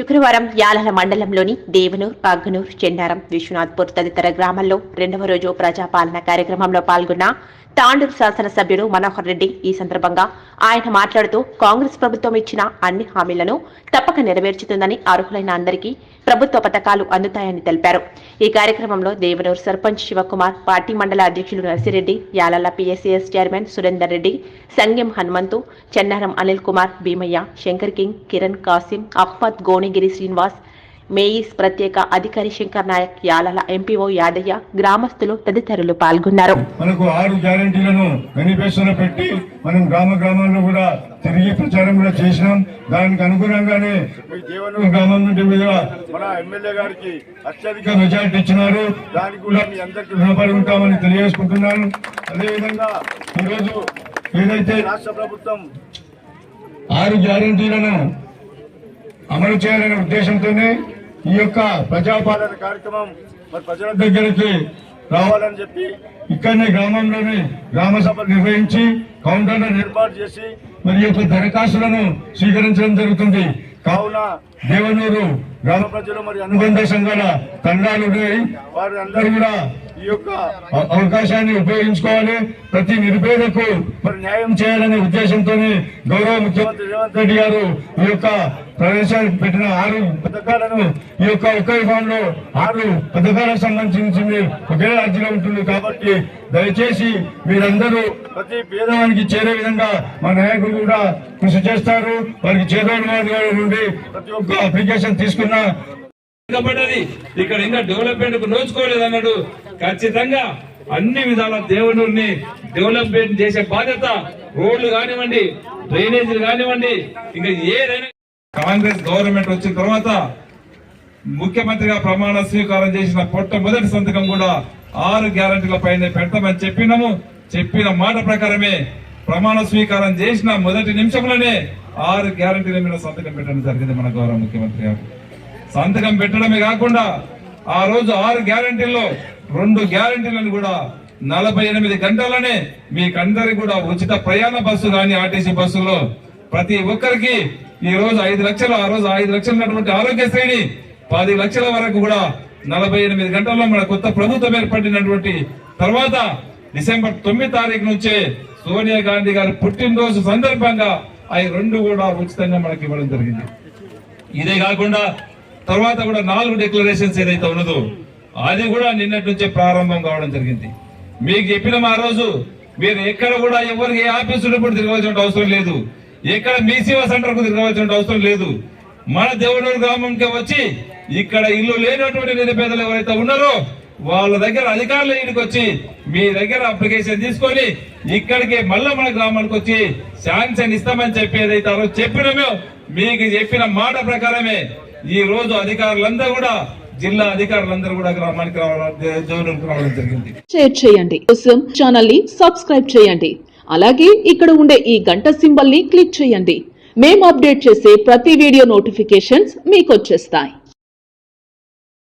శుక్రవారం యాలల మండలంలోని దేవనూర్ పగ్గనూర్ చెన్నారం విశ్వనాథ్పూర్ తదితర గ్రామాల్లో రెండవ రోజు ప్రజాపాలన కార్యక్రమంలో పాల్గొన్న తాండూరు శాసనసభ్యుడు మనోహర్ రెడ్డి ఈ సందర్భంగా ఆయన మాట్లాడుతూ కాంగ్రెస్ ప్రభుత్వం ఇచ్చిన అన్ని హామీలను తప్పక నెరవేర్చుతుందని అర్హులైన అందరికీ ప్రభుత్వ పథకాలు అందుతాయని తెలిపారు. ఈ కార్యక్రమంలో దేవనూరు సర్పంచ్ శివకుమార్ పార్టీ మండల అధ్యక్షులు Narsireddy యాలల్ల P S C S chairman Surender Reddy Sangem Hanumanthu Chennaram Anil Kumar Bheemaiah Shankar king Kiran Kasim Ahmed Gonigiri Srinivas maize ప్రత్యేక అధికారి శంకర్ నాయక్ యాలల ఎంపీఓ యాదయ్య గ్రామస్తులు తదితరులు పాల్గొన్నారు. మనకు ఆరు గ్యారంటీలను మేనిఫెస్టోలో పెట్టి మనం గ్రామ గ్రామాల్లో కూడా తిరిగి ప్రచారం కూడా చేసినాం. దానికి అనుగుణంగానే గ్రామం నుండి మీద మన ఎమ్మెల్యే గారికి అత్యధిక మెజారిటీ ఇచ్చినారు. దానికి కూడా మీ అందరికీ రుణపడి ఉంటామని తెలియజేసుకుంటున్నాను. అదేవిధంగా ఈరోజు ఏదైతే రాష్ట్ర ప్రభుత్వం ఆరు గ్యారంటీలను అమలు చేయాలనే ఉద్దేశంతోనే ఈ యొక్క ప్రజాపాలన కార్యక్రమం మరి ప్రజల దగ్గరికి రావాలని చెప్పి ఇక్కడనే గ్రామంలోనే గ్రామ సభ నిర్వహించి కౌంటర్ను ఏర్పాటు చేసి మరి యొక్క దరఖాస్తులను స్వీకరించడం జరుగుతుంది. కావున దేవనూరు గ్రామ ప్రజలు మరి అనుబంధ సంఘాల తండాలు ఉన్నాయి. వారి అందరూ కూడా ఈ యొక్క అవకాశాన్ని ఉపయోగించుకోవాలి. ప్రతి నిరుపేదకు న్యాయం చేయాలనే ఉద్దేశంతోనే గౌరవ ముఖ్యమంత్రి రేవంత్ రెడ్డి గారు ఈ యొక్క ప్రవేశానికి పెట్టిన ఆరు పథకాలను ఈ యొక్క ఒకే ఫామ్లో ఆరు పథకాలకు సంబంధించింది ఒకే అర్జీలో ఉంటుంది కాబట్టి దయచేసి మీరందరూ ప్రతి పేదవానికి చేరే విధంగా మా నాయకులు కూడా కృషి చేస్తారు. వారికి చేదోడు నుండి ప్రతి ఒక్క అప్లికేషన్ తీసుకున్న ఇక్కడ ఇంకా డెవలప్మెంట్కు నోచుకోలేదు అన్నాడు ఖచ్చితంగా అన్ని విధాల దేవుని డెవలప్మెంట్ చేసే బాధ్యత రోడ్లు కానివ్వండి డ్రైనేజీలు కానివ్వండి ఇంకా ఏదైనా కాంగ్రెస్ గవర్నమెంట్ వచ్చిన తర్వాత ముఖ్యమంత్రిగా ప్రమాణ స్వీకారం చేసిన మొట్టమొదటి సంతకం కూడా ఆరు గ్యారంటీల పైన పెడతామని చెప్పినాము. చెప్పిన మాట ప్రకారమే ప్రమాణ స్వీకారం చేసిన మొదటి నిమిషంలోనే ఆరు గ్యారంటీల మీద సంతకం పెట్టడం జరిగింది మన గౌరవ ముఖ్యమంత్రి గారు. సంతకం పెట్టడమే కాకుండా ఆ రోజు ఆరు గ్యారంటీల్లో రెండు గ్యారంటీలను కూడా నలభై ఎనిమిది గంటలనే మీకందరికి కూడా ఉచిత ప్రయాణ బస్సు కానీ ఆర్టీసీ బస్సులో ప్రతి ఒక్కరికి ఈ రోజు ఐదు లక్షలు ఆ రోజు ఐదు లక్షలు ఉన్నటువంటి ఆరోగ్యశ్రేణి పది లక్షల వరకు కూడా నలభై ఎనిమిది గంటల్లో మన కొత్త ప్రభుత్వం ఏర్పడినటువంటి తర్వాత డిసెంబర్ తొమ్మిది తారీఖు నుంచే సోనియా గాంధీ గారి పుట్టినరోజు సందర్భంగా అవి రెండు కూడా ఉచితంగా మనకి ఇవ్వడం జరిగింది. ఇదే కాకుండా తర్వాత కూడా నాలుగు డిక్లరేషన్స్ ఏదైతే ఉన్నదో అది కూడా నిన్నటి నుంచే ప్రారంభం కావడం జరిగింది. మీకు చెప్పిన ఆ రోజు మీరు ఎక్కడ కూడా ఎవరికి ఏ ఆఫీసులో కూడా తిరగవలసిన అవసరం లేదు. ఎక్కడ మీ సేవా సెంటర్కు తిరగవలసిన అవసరం లేదు. మన దేవుడూరు గ్రామంకి వచ్చి ఇక్కడ ఇల్లు లేనటువంటి నిరుపేదలు ఎవరైతే ఉన్నారో వాళ్ళ దగ్గర అధికారుల ఇంటికి వచ్చి మీ దగ్గర అప్లికేషన్ తీసుకొని ఇక్కడికి మళ్ళీ మన గ్రామానికి వచ్చి శాంక్షన్ ఇస్తామని చెప్పి ఏదైతే ఆ రోజు మీకు చెప్పిన మాట ప్రకారమే ఈ రోజు అధికారులందరూ కూడా జిల్లా అధికారులందరూ కూడా గ్రామానికి రావడం రావడం జరిగింది. షేర్ చేయండి. కోసం ఛానల్ని సబ్స్క్రైబ్ చేయండి. అలాగే ఇక్కడ ఉండే ఈ గంట సింబల్ని క్లిక్ చేయండి. మేము అప్డేట్ చేసే ప్రతి వీడియో నోటిఫికేషన్స్ మీకు వచ్చేస్తాయి.